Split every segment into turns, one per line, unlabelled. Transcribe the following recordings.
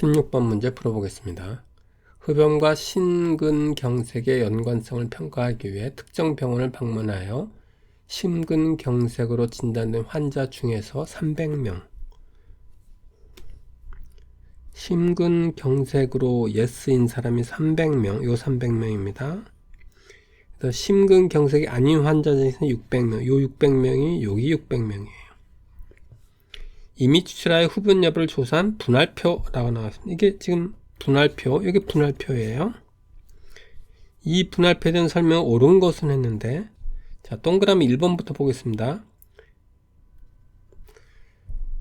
16번 문제 풀어보겠습니다. 흡연과 심근경색의 연관성을 평가하기 위해 특정 병원을 방문하여 심근경색으로 진단된 환자 중에서 300명, 심근경색으로 예스인 사람이 300명, 요 300명입니다. 그래서 심근경색이 아닌 환자 중에서 600명, 요 600명이 여기 600명이에요. 이미 추출하여 흡연 여부를 조사한 분할표라고 나왔습니다. 이게 지금 분할표, 이게 분할표예요. 이 분할표에 대한 설명은 옳은 것은 했는데, 자, 동그라미 1번부터 보겠습니다.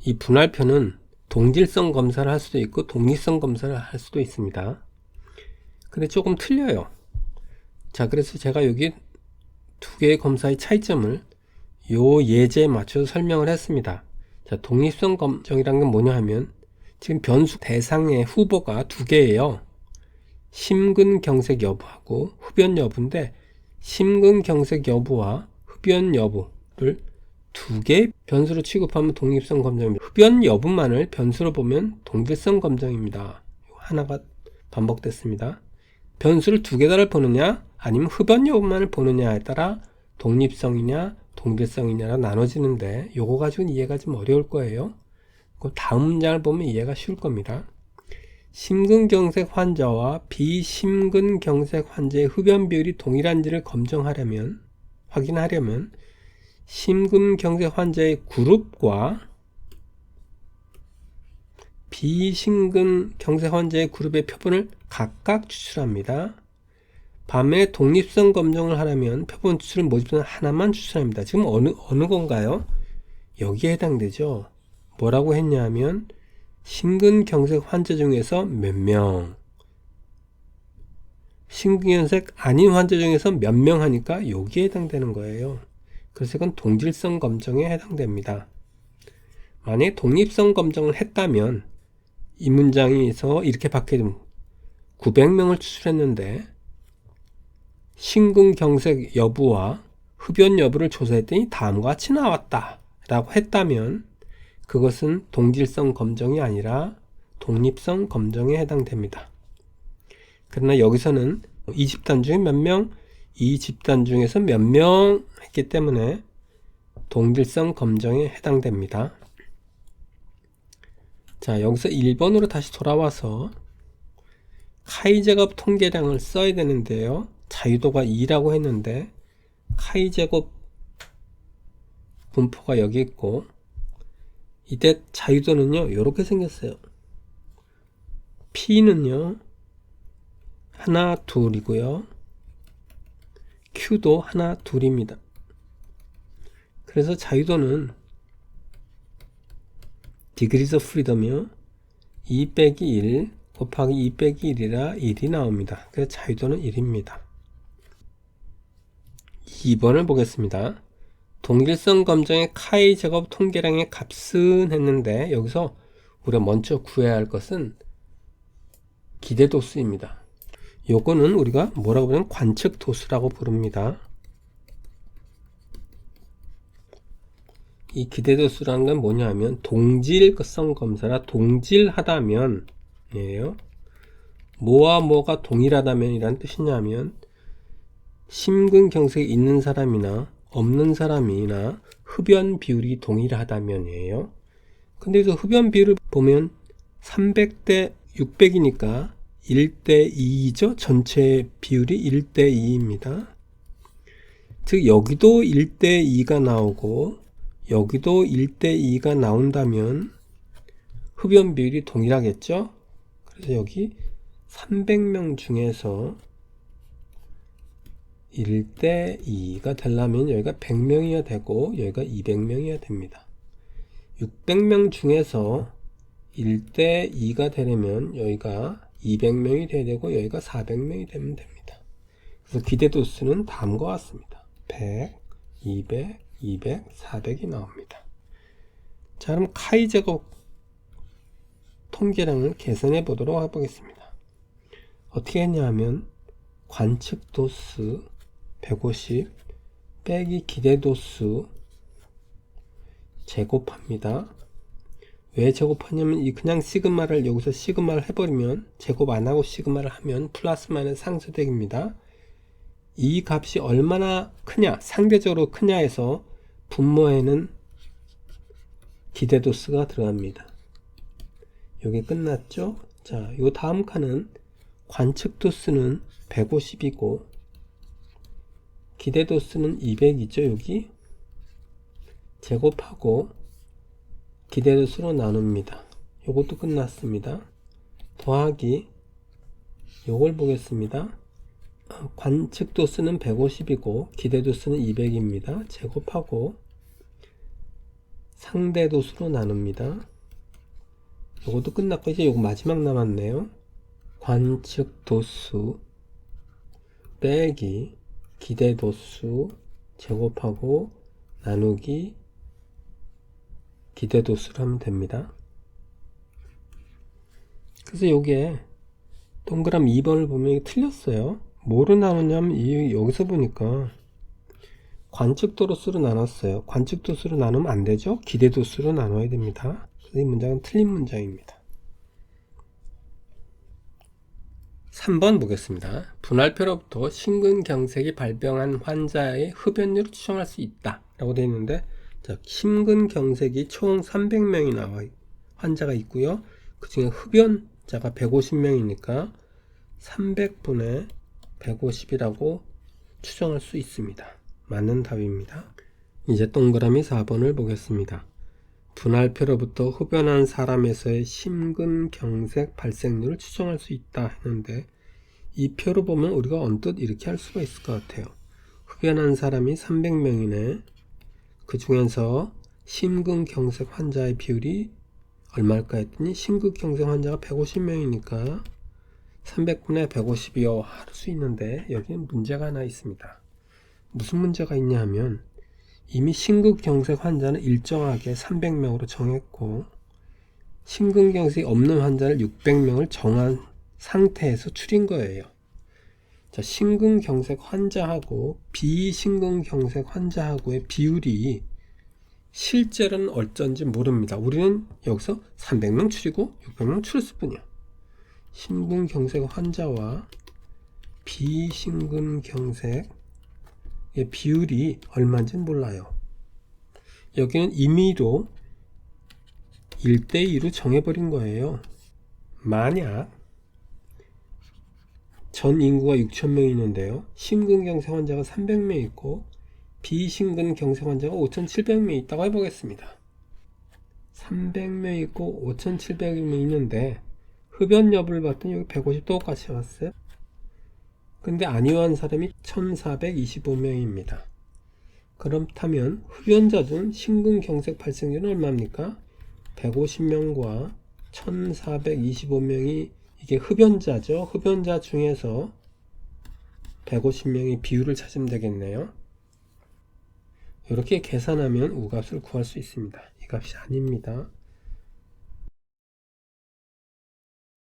이 분할표는 동질성 검사를 할 수도 있고, 독립성 검사를 할 수도 있습니다. 근데 조금 틀려요. 자, 그래서 제가 여기 두 개의 검사의 차이점을 요 예제에 맞춰서 설명을 했습니다. 자, 독립성 검정이란 건 뭐냐 하면 지금 변수 대상의 후보가 두 개예요. 심근경색 여부하고 흡연 여부인데 심근경색 여부와 흡연 여부를 두개 변수로 취급하면 독립성 검정입니다. 흡연 여부만을 변수로 보면 동질성 검정입니다. 하나가 반복됐습니다. 변수를 두 개 다를 보느냐 아니면 흡연 여부만을 보느냐에 따라 독립성이냐 동질성이냐가 나눠지는데 요거 가지고는 이해가 좀 어려울 거예요. 그 다음 문장을 보면 이해가 쉬울 겁니다. 심근경색 환자와 비심근경색 환자의 흡연 비율이 동일한지를 검증하려면 확인하려면 심근경색 환자의 그룹과 비심근경색 환자의 그룹의 표본을 각각 추출합니다. 밤에 독립성 검정을 하려면 표본 추출을 모집하는 하나만 추출합니다. 지금 어느 어느 건가요? 여기에 해당되죠. 뭐라고 했냐면 심근경색 환자 중에서 몇 명, 심근경색 아닌 환자 중에서 몇 명 하니까 여기에 해당되는 거예요. 그래서 이건 동질성 검정에 해당됩니다. 만약에 독립성 검정을 했다면 이 문장에서 이렇게 바뀌면 900명을 추출했는데 심근경색 여부와 흡연 여부를 조사했더니 다음과 같이 나왔다 라고 했다면 그것은 동질성 검정이 아니라 독립성 검정에 해당됩니다. 그러나 여기서는 이 집단 중에 몇 명, 이 집단 중에서 몇 명 했기 때문에 동질성 검정에 해당됩니다. 자, 여기서 1번으로 다시 돌아와서 카이 제곱 통계량을 써야 되는데요. 자유도가 2라고 했는데 카이 제곱 분포가 여기 있고 이때 자유도는요 이렇게 생겼어요. P는요 하나 둘이고요. Q도 하나 둘입니다. 그래서 자유도는 of freedom이요. 2 빼기 1 곱하기 2 빼기 1이라 1이 나옵니다. 그래서 자유도는 1입니다 2번을 보겠습니다. 동일성 검정의 카이 제곱 통계량의 값은 했는데 여기서 우리가 먼저 구해야 할 것은 기대도수입니다. 요거는 우리가 뭐라고 부르면 관측도수라고 부릅니다. 이 기대도수라는 건 뭐냐 하면 동질성 검사라 동질하다면 이에요. 뭐와 뭐가 동일하다면 이란 뜻이냐면 심근경색이 있는 사람이나 없는 사람이나 흡연 비율이 동일하다면이에요. 근데 여기서 흡연 비율을 보면 300대 600이니까 1대 2죠. 전체 비율이 1대 2입니다. 즉 여기도 1대 2가 나오고 여기도 1대 2가 나온다면 흡연 비율이 동일하겠죠. 그래서 여기 300명 중에서 1대 2가 되려면 여기가 100명이어야 되고 여기가 200명이어야 됩니다. 600명 중에서 1대 2가 되려면 여기가 200명이 돼야 되고 여기가 400명이 되면 됩니다. 그래서 기대도수는 다음과 같습니다. 100, 200, 200, 400이 나옵니다. 자 그럼 카이 제곱 통계량을 계산해 보도록 해보겠습니다. 어떻게 했냐면 관측 도수 150 빼기 기대도수 제곱합니다. 왜 제곱하냐면 이 그냥 시그마를 여기서 시그마를 해버리면 제곱 안 하고 시그마를 하면 플러스 마이너스 상수되기입니다. 이 값이 얼마나 크냐 상대적으로 크냐에서 분모에는 기대도수가 들어갑니다. 여기 끝났죠? 자, 요 다음 칸은 관측도수는 150이고 기대도수는 200이죠, 여기. 제곱하고 기대도수로 나눕니다. 요것도 끝났습니다. 더하기 요걸 보겠습니다. 어, 관측도수는 150이고 기대도수는 200입니다. 제곱하고 상대도수로 나눕니다. 요것도 끝났고 이제 요거 마지막 남았네요. 관측도수 빼기 기대 도수 제곱하고 나누기 기대 도수를 하면 됩니다. 그래서 요게 동그라미 2번을 보면 틀렸어요. 뭐로 나누냐면 이 여기서 보니까 관측도수로 나눴어요. 관측도수로 나누면 안 되죠. 기대도수로 나눠야 됩니다. 그래서 이 문장은 틀린 문장입니다. 3번 보겠습니다. 분할표로부터 심근경색이 발병한 환자의 흡연율을 추정할 수 있다. 라고 되어 있는데, 자, 심근경색이 총 300명이 나와, 환자가 있고요. 그 중에 흡연자가 150명이니까 300분의 150이라고 추정할 수 있습니다. 맞는 답입니다. 이제 동그라미 4번을 보겠습니다. 분할표로부터 흡연한 사람에서의 심근경색 발생률을 추정할 수 있다 했는데 이 표로 보면 우리가 언뜻 이렇게 할 수가 있을 것 같아요. 흡연한 사람이 300명이네. 그 중에서 심근경색 환자의 비율이 얼마일까 했더니 심근경색 환자가 150명이니까 300분의 150이요 할 수 있는데 여기는 문제가 하나 있습니다. 무슨 문제가 있냐 하면 이미 심근경색 환자는 일정하게 300명으로 정했고 심근경색이 없는 환자를 600명을 정한 상태에서 추린 거예요. 자, 심근경색 환자하고 비심근경색 환자하고의 비율이 실제로는 어쩐지 모릅니다. 우리는 여기서 300명 추리고 600명 추렸을 뿐이야. 심근경색 환자와 비심근경색 의 비율이 얼마인지는 몰라요. 여기는 임의로 1대2로 정해버린 거예요. 만약 전 인구가 6천명이 있는데요. 심근경색 환자가 300명 있고 비심근경색 환자가 5,700명 있다고 해보겠습니다. 300명 있고 5,700명 있는데 흡연 여부를 봤더니 여기 150 똑같이 왔어요. 근데 안이한 사람이 1425명입니다. 그렇다면 흡연자 중 심근경색 발생률은 얼마입니까? 150명과 1425명이 이게 흡연자죠. 흡연자 중에서 150명이 비율을 찾으면 되겠네요. 이렇게 계산하면 우값을 구할 수 있습니다. 이 값이 아닙니다.